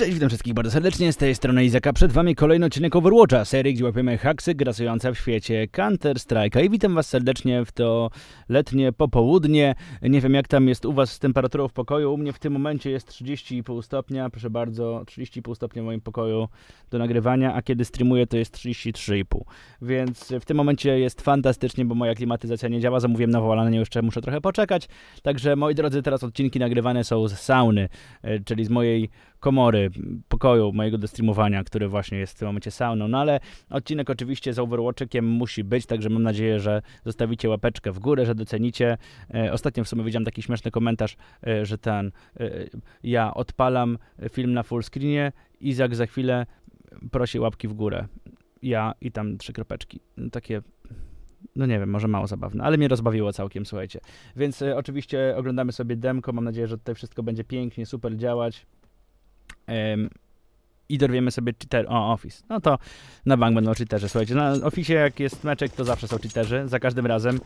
Cześć, witam wszystkich bardzo serdecznie, z tej strony Izaka, przed wami kolejny odcinek Overwatcha, serii, gdzie łapiemy haksy grasujące w świecie Counter-Strike'a. I witam was serdecznie w to letnie popołudnie, nie wiem jak tam jest u was z temperaturą w pokoju, u mnie w tym momencie jest 30,5 stopnia, proszę bardzo, 30,5 stopnia w moim pokoju do nagrywania, a kiedy streamuję to jest 33,5, więc w tym momencie jest fantastycznie, bo moja klimatyzacja nie działa, zamówiłem nową, ale jeszcze muszę trochę poczekać, także moi drodzy, teraz odcinki nagrywane są z sauny, e, czyli z mojej komory, pokoju mojego do streamowania, który właśnie jest w tym momencie sauną. No ale odcinek oczywiście z Overwatchikiem musi być, także mam nadzieję, że zostawicie łapeczkę w górę, że docenicie. E, ostatnio w sumie widziałem taki śmieszny komentarz, e, że ten, e, ja odpalam film na full screenie, Izak za chwilę prosi łapki w górę. Ja i tam trzy kropeczki. No, Takie no nie wiem, może mało zabawne, ale mnie rozbawiło całkiem, słuchajcie. Więc e, oczywiście oglądamy sobie demko, mam nadzieję, że tutaj wszystko będzie pięknie, super działać. I dorwiemy sobie cheater, o Office. No to na bank będą cheaterzy, słuchajcie. Na Office jak jest meczek, to zawsze są cheaterzy, za każdym razem.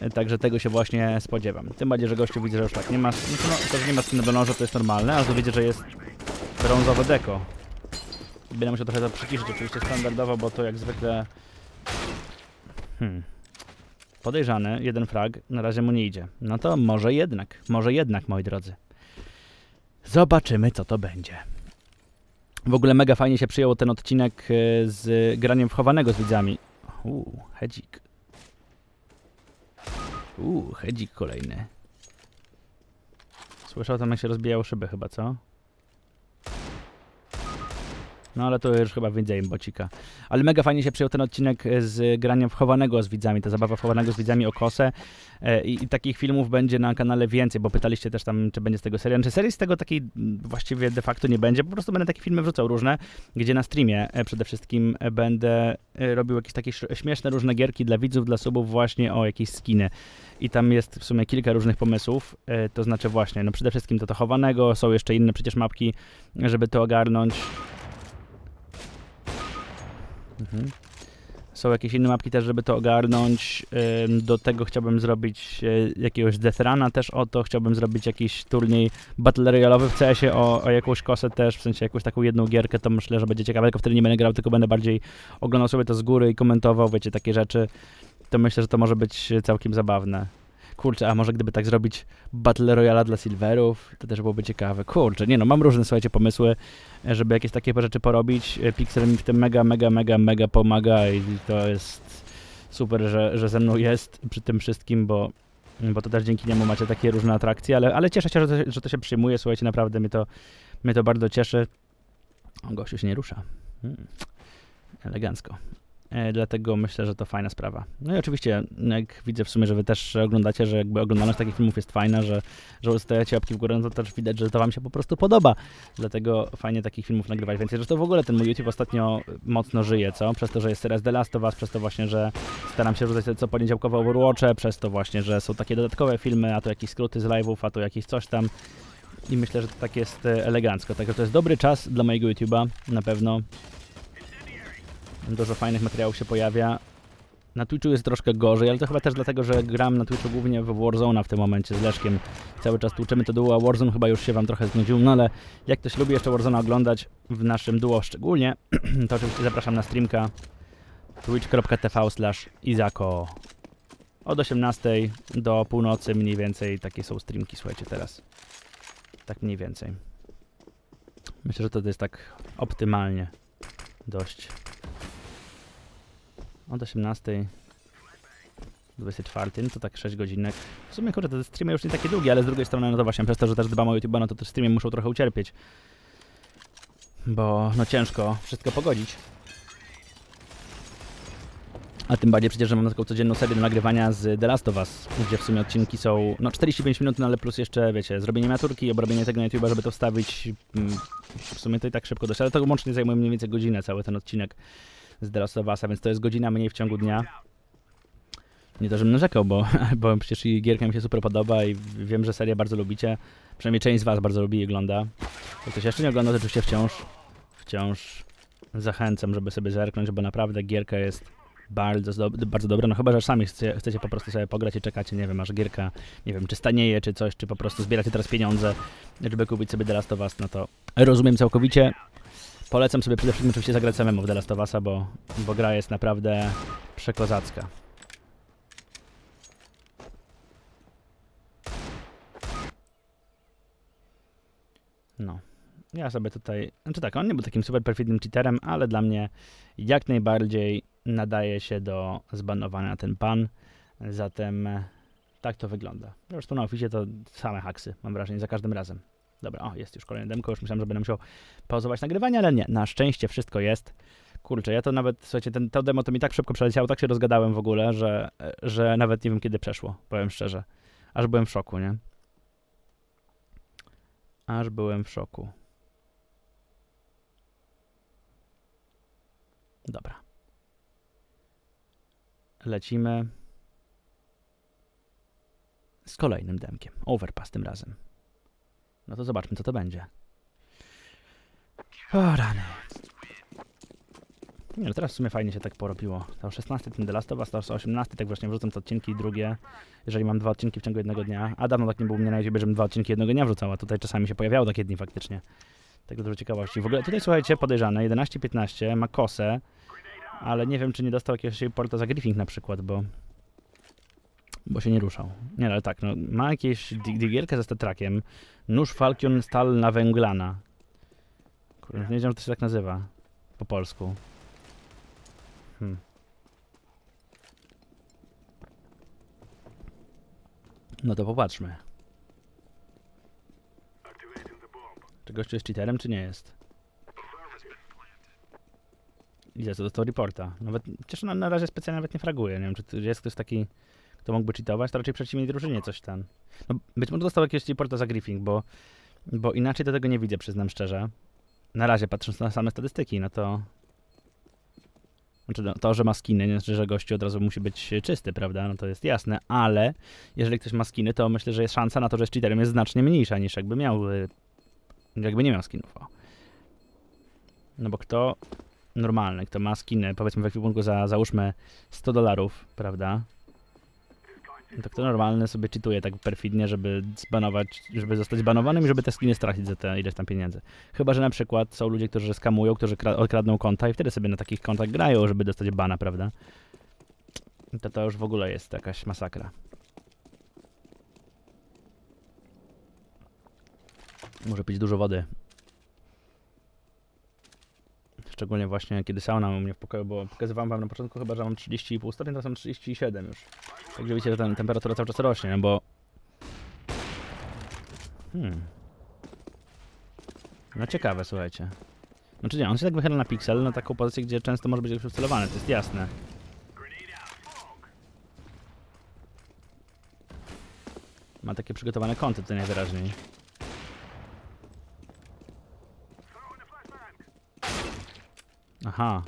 E, Także tego się właśnie spodziewam. Tym bardziej, że gościu widzę, że już tak nie ma, no to, no, to że nie ma skina do noża, to jest normalne, a tu widzę, że jest brązowe deko. Będę musiał trochę to przyciszyć, oczywiście standardowo, bo to jak zwykle... Hmm. Podejrzany, jeden frag, na razie mu nie idzie. No to może jednak, może jednak, moi drodzy. Zobaczymy, co to będzie. W ogóle mega fajnie się przyjął ten odcinek e, z graniem wchowanego z widzami. Uuu, hedzik. Uuu, hedzik kolejny. Słyszał tam, jak się rozbijają szyby chyba, co? No ale to już chyba im bocika. Ale mega fajnie się przyjął ten odcinek e, z graniem wchowanego z widzami, ta zabawa wchowanego z widzami o kosę. E, I, I takich filmów będzie na kanale więcej, bo pytaliście też tam, czy będzie z tego seria. Czy serii z tego takiej mm, właściwie de facto nie będzie, po prostu będę takie filmy wrzucał różne, gdzie na streamie e, przede wszystkim będę robił jakieś takie sz- śmieszne różne gierki dla widzów, dla subów właśnie o jakieś skiny. I tam jest w sumie kilka różnych pomysłów, to znaczy właśnie, no przede wszystkim to to chowanego, są jeszcze inne przecież mapki, żeby to ogarnąć. Mhm. Są jakieś inne mapki też, żeby to ogarnąć. Do tego chciałbym zrobić e, jakiegoś Death Runa też o to. Chciałbym zrobić jakiś turniej Battle Royale'owy w CS-ie o, o jakąś kosę też, w sensie jakąś taką jedną gierkę, to myślę, że będzie ciekawe. Tylko wtedy nie będę grał, tylko będę bardziej oglądał sobie to z góry i komentował, wiecie, takie rzeczy. To myślę, że to może być całkiem zabawne. Kurczę, a może gdyby tak zrobić Battle Royale dla Silverów, to też byłoby ciekawe. Kurczę, nie no, mam różne, słuchajcie, pomysły, e, żeby jakieś takie rzeczy porobić. E, Pixel mi w tym mega, mega, mega, mega pomaga i to jest super, że, że ze mną jest przy tym wszystkim, bo, bo to też dzięki niemu macie takie różne atrakcje, ale, ale cieszę się, że to, że to się przyjmuje, słuchajcie, naprawdę mnie to, mnie to bardzo cieszy. O, gościu się nie rusza. Hmm. Elegancko. E, dlatego myślę, że to fajna sprawa. No i oczywiście, jak widzę w sumie, że wy też oglądacie, że jakby oglądalność takich filmów jest fajna, że, że ustawiacie łapki w górę, no to też widać, że to wam się po prostu podoba. Dlatego fajnie takich filmów nagrywać więcej. Zresztą w ogóle ten mój YouTube ostatnio mocno żyje, co? Przez to, że jest teraz The Last of Us, przez to właśnie, że staram się rzucać co poniedziałkowe Overwatche, przez to właśnie, że są takie dodatkowe filmy, a to jakieś skróty z live'ów, a to jakieś coś tam. I myślę, że to tak jest e, elegancko. Także to jest dobry czas dla mojego YouTube'a, na pewno. Dużo fajnych materiałów się pojawia. Na Twitchu jest troszkę gorzej, ale to chyba też dlatego, że gram na Twitchu głównie w Warzona w tym momencie z Leszkiem. Cały czas tłuczymy to duo, a Warzone chyba już się wam trochę znudził, no ale jak ktoś lubi jeszcze Warzona oglądać, w naszym duo szczególnie, to oczywiście zapraszam na streamka twitch.tv slash izako od 18 do północy mniej więcej takie są streamki, słuchajcie teraz. Tak mniej więcej. Myślę, że to jest tak optymalnie dość. Od 18 do 24, no to tak 6 godzinek. W sumie kurde, te streamy już nie takie długie, ale z drugiej strony, no to właśnie przez to, że też dbam o YouTube, no to te streamy muszą trochę ucierpieć. Bo no ciężko wszystko pogodzić. A tym bardziej przecież, że mam taką codzienną serię do nagrywania z The Last of Us, gdzie w sumie odcinki są, no 45 minut, no ale plus jeszcze, wiecie, zrobienie miniaturki, obrobienie tego na YouTube, żeby to wstawić. mm, W sumie to i tak szybko dość, ale to łącznie zajmuje mniej więcej godzinę cały ten odcinek z The Last of Us, a więc to jest godzina mniej w ciągu dnia. Nie to, żebym narzekał, bo, bo przecież i gierka mi się super podoba i wiem, że serię bardzo lubicie. Przynajmniej część z was bardzo lubi i ogląda. Jak ktoś jeszcze nie ogląda, to oczywiście wciąż, wciąż zachęcam, żeby sobie zerknąć, bo naprawdę gierka jest bardzo, bardzo dobre, no chyba, że sami chcecie, chcecie po prostu sobie pograć i czekacie, nie wiem, aż gierka, nie wiem, czy stanieje, czy coś, czy po prostu zbieracie teraz pieniądze, żeby kupić sobie The Last of Us, no to rozumiem całkowicie. Polecam sobie przede wszystkim oczywiście zagrać samemu w The Last of bo, bo gra jest naprawdę przekozacka. No. Ja sobie tutaj. Znaczy tak, on nie był takim super perfidnym cheaterem, ale dla mnie jak najbardziej nadaje się do zbanowania ten pan. Zatem tak to wygląda. Zresztą na oficie to same haksy, mam wrażenie, za każdym razem. Dobra, o, jest już kolejne demko, już myślałem, że będę musiał pauzować nagrywanie, ale nie, na szczęście wszystko jest. Kurczę, ja to nawet, słuchajcie, ten, to demo to mi tak szybko przeleciało, tak się rozgadałem w ogóle, że, że nawet nie wiem kiedy przeszło, powiem szczerze. Aż byłem w szoku, nie? Aż byłem w szoku. Dobra. Lecimy z kolejnym demkiem. Overpass tym razem. No to zobaczmy, co to będzie. O rany. Nie no, teraz w sumie fajnie się tak porobiło. To 16 ten The Last of Us, to 18, tak właśnie wrzucam te odcinki drugie, jeżeli mam dwa odcinki w ciągu jednego dnia. A dawno tak nie było mnie na YouTube, żebym dwa odcinki jednego dnia wrzucał, a tutaj czasami się pojawiało takie dni faktycznie. Tak dużo ciekawości. W ogóle tutaj słuchajcie, podejrzane, 11-15, ma kosę, ale nie wiem, czy nie dostał jakiegoś porta za griffing na przykład, bo bo się nie ruszał. Nie, ale tak, no, ma jakieś di- digierkę ze statrakiem, nóż Falcon Stal na węglana. Kurde, nie wiedziałem, że to się tak nazywa po polsku. Hmm. No to popatrzmy. Czy gościu jest cheaterem, czy nie jest? Idzie co dostał reporta. Nawet, przecież na, na razie specjalnie nawet nie fraguje. Nie wiem, czy jest ktoś taki, kto mógłby cheatować, to raczej przeciwnej drużynie coś tam. No, być może dostał jakiegoś reporta za griefing, bo, bo inaczej do tego nie widzę, przyznam szczerze. Na razie, patrząc na same statystyki, no to... Znaczy, no, to, że ma skiny, nie znaczy, że gościu od razu musi być czysty, prawda? No to jest jasne, ale jeżeli ktoś ma skiny, to myślę, że jest szansa na to, że jest cheaterem jest znacznie mniejsza niż jakby miał... y, Jakby nie miał skinów, o. No bo kto normalny, kto ma skiny, powiedzmy w ekwipunku za, załóżmy 100 dolarów, prawda? To kto normalny sobie cheatuje tak perfidnie, żeby zbanować, żeby zostać zbanowanym i żeby te skiny stracić za te ileś tam pieniędzy. Chyba, że na przykład są ludzie, którzy skamują, którzy kra- odkradną konta i wtedy sobie na takich kontach grają, żeby dostać bana, prawda? To to już w ogóle jest jakaś masakra. Muszę pić dużo wody. Szczególnie właśnie kiedy sauna u mnie w pokoju, bo pokazywałem wam na początku chyba, że mam 30,5 stopni, teraz mam 37 już. Także widzicie, że ta temperatura cały czas rośnie, bo... Hmm. No ciekawe, słuchajcie. Znaczy nie, on się tak wychyla na piksel, na taką pozycję, gdzie często może być jakoś celowany, to jest jasne. Ma takie przygotowane kąty tutaj najwyraźniej. Aha.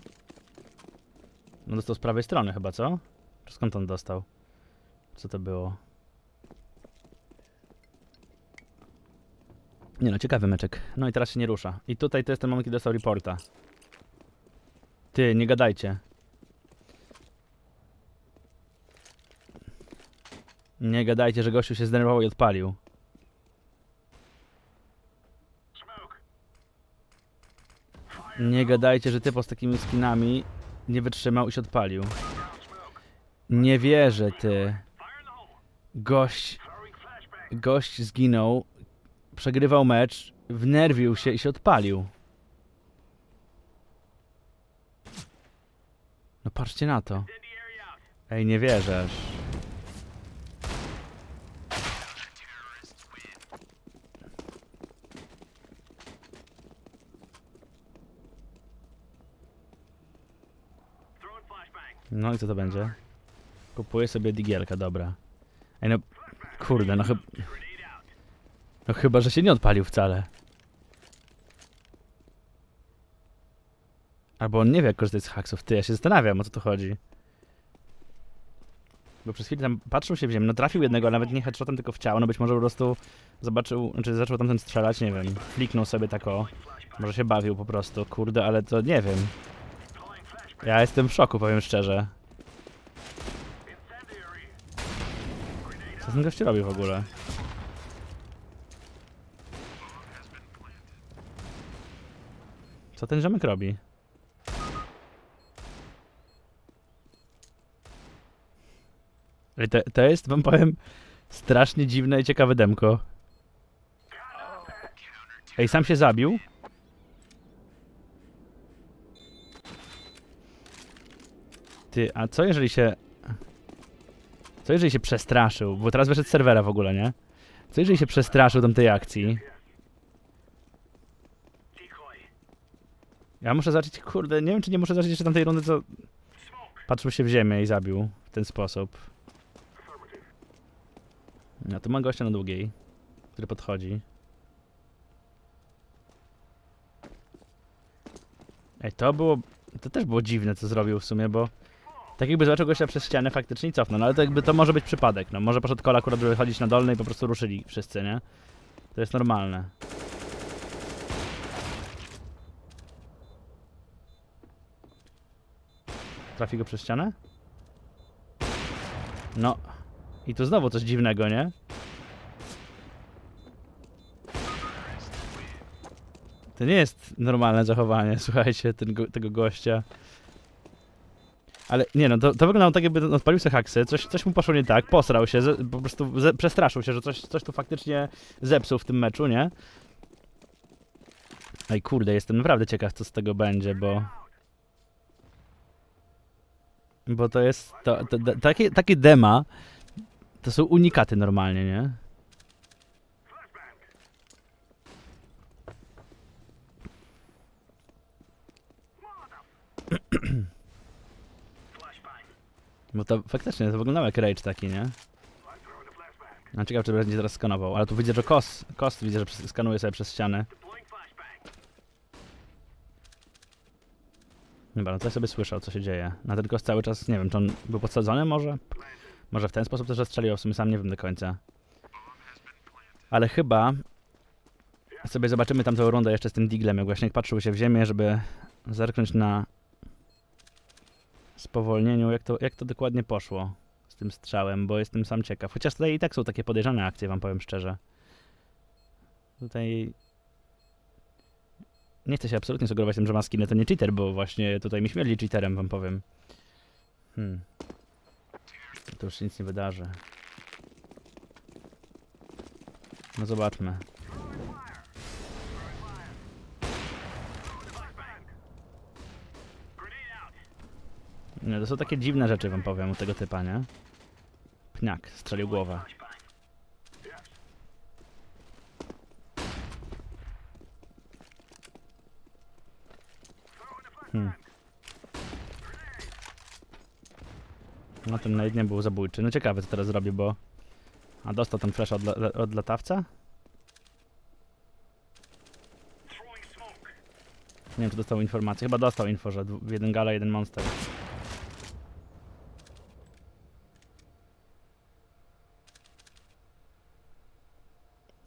No dostał z prawej strony chyba, co? Skąd on dostał? Co to było? Nie no, ciekawy meczek. No i teraz się nie rusza. I tutaj to jest ten moment, kiedy dostał reporta. Ty, nie gadajcie. Nie gadajcie, że gościu się zdenerwował i odpalił. Nie gadajcie, że typo z takimi skinami nie wytrzymał i się odpalił. Nie wierzę, ty. Gość. Gość zginął, przegrywał mecz, wnerwił się i się odpalił. No patrzcie na to. Ej, nie wierzę. No i co to będzie? Kupuję sobie digielkę, dobra. Ej no, kurde, no chyba... No chyba, że się nie odpalił wcale. Albo on nie wie jak korzystać z haksów. Ty, ja się zastanawiam, o co tu chodzi. Bo przez chwilę tam patrzył się w ziemię, no trafił jednego, ale nawet nie headshotem, tylko w ciało. No być może po prostu zobaczył, znaczy zaczął tamten strzelać, nie wiem. Fliknął sobie tak o. Może się bawił po prostu, kurde, ale to nie wiem. Ja jestem w szoku, powiem szczerze. Co ten gościu robi w ogóle? Co ten rzemek robi? To, to jest, wam powiem, strasznie dziwne i ciekawe demko. Ej, sam się zabił? Ty, a co jeżeli się... Co jeżeli się przestraszył? Bo teraz wyszedł z serwera w ogóle, nie? Co jeżeli się przestraszył tamtej akcji? Ja muszę zacząć, kurde, nie wiem czy nie muszę zacząć jeszcze tamtej rundy, co... Patrzył się w ziemię i zabił w ten sposób. No tu ma gościa na długiej, który podchodzi. Ej, to było... To też było dziwne, co zrobił w sumie, bo... Tak jakby zobaczył gościa przez ścianę faktycznie cofnął, no ale to jakby to może być przypadek, no. Może poszedł kola akurat, żeby chodzić na dolnej i po prostu ruszyli wszyscy, nie? To jest normalne. Trafi go przez ścianę? No. I tu znowu coś dziwnego, nie? To nie jest normalne zachowanie, słuchajcie, tego gościa. Ale nie no, to, to wyglądało tak jakby odpalił sobie haksy, coś, coś mu poszło nie tak, posrał się, ze, po prostu ze, przestraszył się, że coś, coś tu faktycznie zepsuł w tym meczu, nie? Ej kurde, jestem naprawdę ciekaw co z tego będzie, bo... Bo to jest, to, to, to, takie, takie dema, to są unikaty normalnie, nie? Bo to faktycznie to wyglądało jak rage taki, nie? No ciekawe, czy będzie teraz skanował, ale tu widzę, że kos, kos widzę, że skanuje sobie przez ścianę. Dobra, no ja sobie słyszał, co się dzieje. Na ten kos cały czas, nie wiem, czy on był podsadzony może? Może w ten sposób też zastrzelił, w sumie sam nie wiem do końca. Ale chyba sobie zobaczymy tamtą rundę jeszcze z tym diglem, jak właśnie patrzył się w ziemię, żeby zerknąć na spowolnieniu, jak to, jak to dokładnie poszło z tym strzałem, bo jestem sam ciekaw. Chociaż tutaj i tak są takie podejrzane akcje, wam powiem szczerze. Tutaj nie chcę się absolutnie sugerować tym, że Maskiny to nie cheater, bo właśnie tutaj mi śmieli cheaterem, wam powiem. Hmm. To już nic nie wydarzy. No zobaczmy. Nie, to są takie dziwne rzeczy, wam powiem, u tego typa, nie? Pniak, strzelił głowę. Hmm. No ten nie był zabójczy. No ciekawe co teraz zrobi, bo... A dostał ten flash od, od latawca? Nie wiem, czy dostał informację. Chyba dostał info, że jeden gala, jeden monster.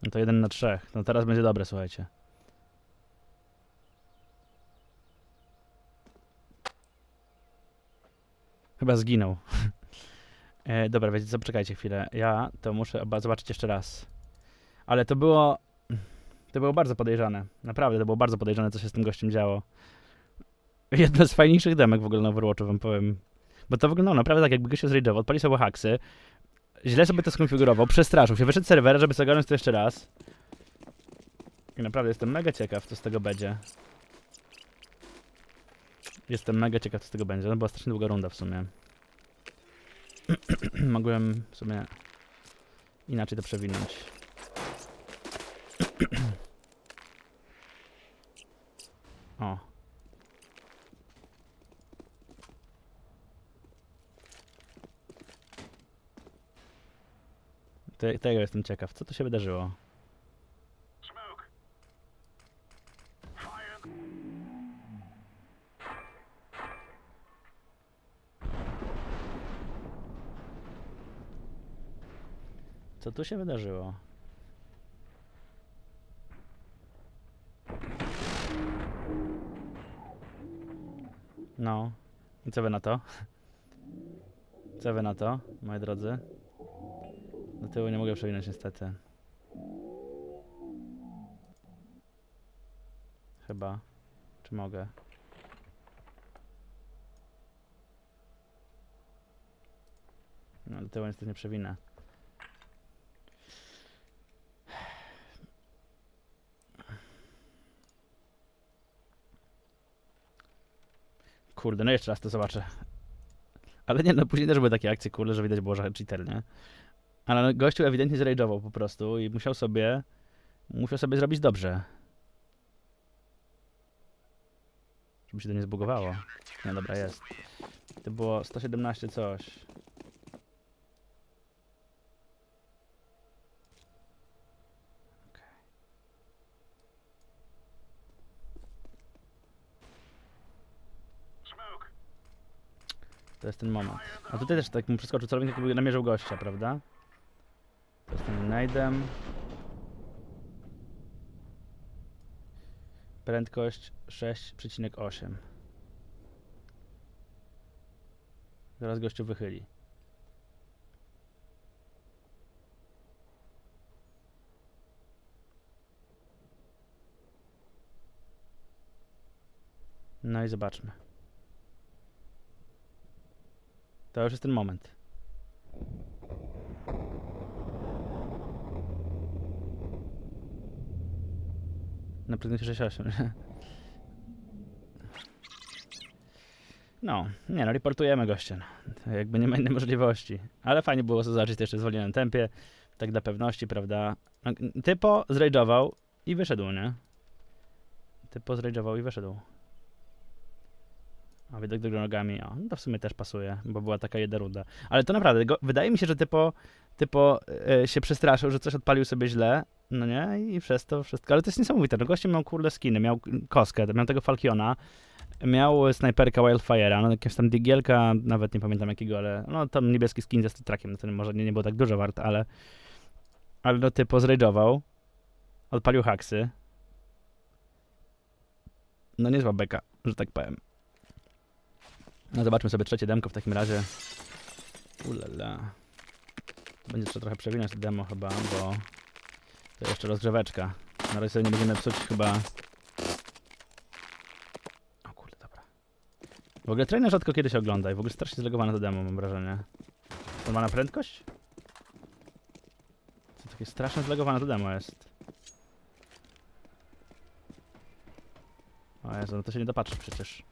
No to jeden na trzech. No teraz będzie dobre, słuchajcie. Chyba zginął. e, dobra, wiecie co, poczekajcie chwilę. Ja to muszę oba zobaczyć jeszcze raz. Ale to było... To było bardzo podejrzane. Naprawdę, to było bardzo podejrzane, co się z tym gościem działo. Jedna z fajniejszych demek w ogóle na Overwatchu, wam powiem. Bo to wyglądało naprawdę tak, jakby gość się zrage'ował, odpalił sobie haksy, źle sobie to skonfigurował, przestraszył się, wyszedł z serwera, żeby zagarnąć to jeszcze raz. I naprawdę jestem mega ciekaw, co z tego będzie. Jestem mega ciekaw, co z tego będzie. No była strasznie długa runda w sumie. Mogłem w sumie inaczej to przewinąć. o. Te, tego jestem ciekaw. Co tu się wydarzyło? Co tu się wydarzyło? No. I co wy na to? Co wy na to, moi drodzy? Do tyłu nie mogę przewinąć niestety. Chyba. Czy mogę? No, do tyłu niestety nie przewinę. Kurde, no jeszcze raz to zobaczę. Ale nie, no później też były takie akcje, kurde, że widać było, że cheater, nie? Ale no, gościu ewidentnie zrage'ował po prostu i musiał sobie, musiał sobie zrobić dobrze. Żeby się to nie zbugowało. No dobra, jest. To było 117 coś. To jest ten moment. A tutaj też tak mu przeskoczył celownik, jakby namierzył gościa, prawda? Ten najdem. Prędkość 6,8. Zaraz gościu wychyli. No i zobaczmy. To już jest ten moment. Na prędkości 6,8. No, nie no, reportujemy gościa. no. Jakby nie ma innej możliwości. Ale fajnie było zobaczyć jeszcze w zwolnionym tempie. Tak dla pewności, prawda? No, Typo zrage'ował i wyszedł, nie? Typo zrage'ował i wyszedł. A widok do nogami, o, no to w sumie też pasuje, bo była taka jedna runda. Ale to naprawdę, go, wydaje mi się, że typo, typo e, się przestraszył, że coś odpalił sobie źle, no nie, i przez to wszystko. Ale to jest niesamowite, no goście miał kurde skiny, miał koskę, miał tego Falkiona, miał snajperka Wildfire'a, no jakieś tam digielka, nawet nie pamiętam jakiego, ale no tam niebieski skin ze trakiem, no to może nie, nie było tak dużo wart, ale ale no typo zrage'ował, odpalił haksy. No niezła beka, że tak powiem. No zobaczmy sobie trzecie demko w takim razie. Ulala. Będzie trzeba trochę przewinąć demo chyba, bo to jeszcze rozgrzeweczka. Na razie sobie nie będziemy psuć chyba... O kurde, dobra. W ogóle trainer rzadko kiedy się ogląda i w ogóle strasznie zlegowane to demo, mam wrażenie. Na prędkość? To takie strasznie zlegowane to demo jest. O Jezu, no to się nie dopatrzy przecież.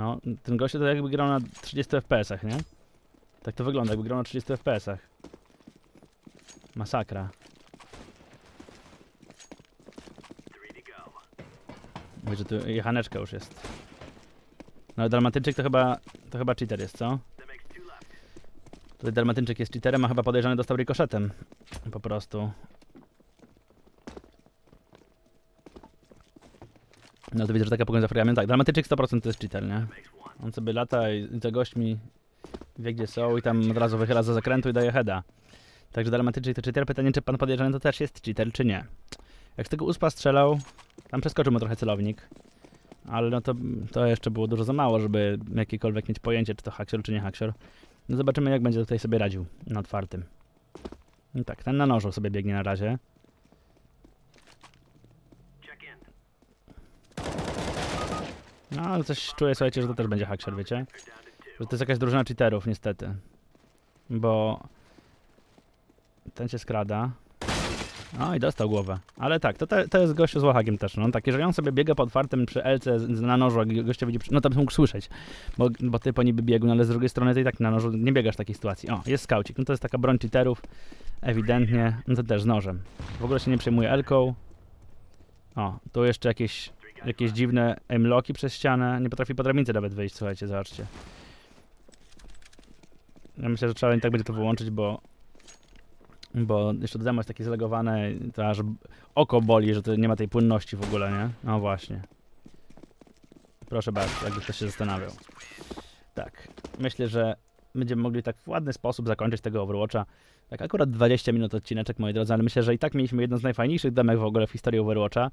No, ten gość to jakby grał na 30 FPS-ach, nie? Tak to wygląda, jakby grał na 30 FPS-ach. Masakra. Mówię, że tu jechaneczka już jest. No Dalmatyńczyk to chyba, to chyba cheater jest, co? Tutaj Dalmatyńczyk jest cheaterem, a chyba podejrzany dostał rikoszetem. Po prostu. No to widzę, że taka pogoń za fragami. Tak, Dalmatyńczyk 100% to jest cheater, nie? On sobie lata i i te gośćmi wie gdzie są i tam od razu wychyla za zakrętu i daje heada. Także Dalmatyńczyk to cheater. Pytanie, czy pan podejrzany to też jest cheater, czy nie? Jak z tego uspa strzelał, tam przeskoczył mu trochę celownik. Ale no to, to jeszcze było dużo za mało, żeby jakiekolwiek mieć pojęcie, czy to haksior, czy nie haksior. No zobaczymy, jak będzie tutaj sobie radził na otwartym. No tak, ten na nożu sobie biegnie na razie. No, ale coś czuję, słuchajcie, że to też będzie haksior, wiecie? Że to jest jakaś drużyna cheaterów, niestety. Bo... Ten się skrada. No i dostał głowę. Ale tak, to, te, to jest gościu z łachagiem też. No tak, jeżeli on sobie biega po otwartym przy LC na nożu, a gościa widzi, no to by mógł słyszeć. Bo, bo ty po niby biegł, no ale z drugiej strony to i tak na nożu nie biegasz w takiej sytuacji. O, jest skaucik. No to jest taka broń cheaterów. Ewidentnie. No to też z nożem. W ogóle się nie przejmuje Elką. O, tu jeszcze jakieś, jakieś dziwne aimlocki przez ścianę. Nie potrafi po drabince nawet wyjść, słuchajcie, zobaczcie. Ja myślę, że trzeba i tak będzie to wyłączyć, bo bo jeszcze demo jest takie zalegowane, to aż oko boli, że to nie ma tej płynności w ogóle, nie? No właśnie. Proszę bardzo, jakby ktoś się zastanawiał. Tak, myślę, że będziemy mogli tak w ładny sposób zakończyć tego Overwatcha. Tak akurat 20 minut odcineczek, moi drodzy, ale myślę, że i tak mieliśmy jedną z najfajniejszych demek w ogóle w historii Overwatcha.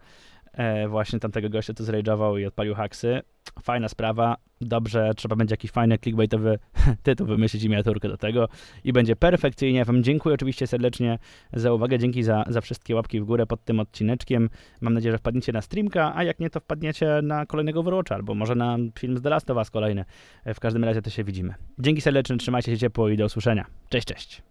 E, właśnie tamtego gościa, co zrage'ował i odpalił haksy. Fajna sprawa, dobrze, trzeba będzie jakiś fajny clickbaitowy tytuł wymyślić i miniaturkę do tego i będzie perfekcyjnie. Wam dziękuję oczywiście serdecznie za uwagę, dzięki za, za wszystkie łapki w górę pod tym odcineczkiem. Mam nadzieję, że wpadniecie na streamka, a jak nie, to wpadniecie na kolejnego Overwatcha, albo może na film z The Last of Us kolejny. E, W każdym razie to się widzimy. Dzięki serdecznie, trzymajcie się ciepło i do usłyszenia. Cześć, cześć.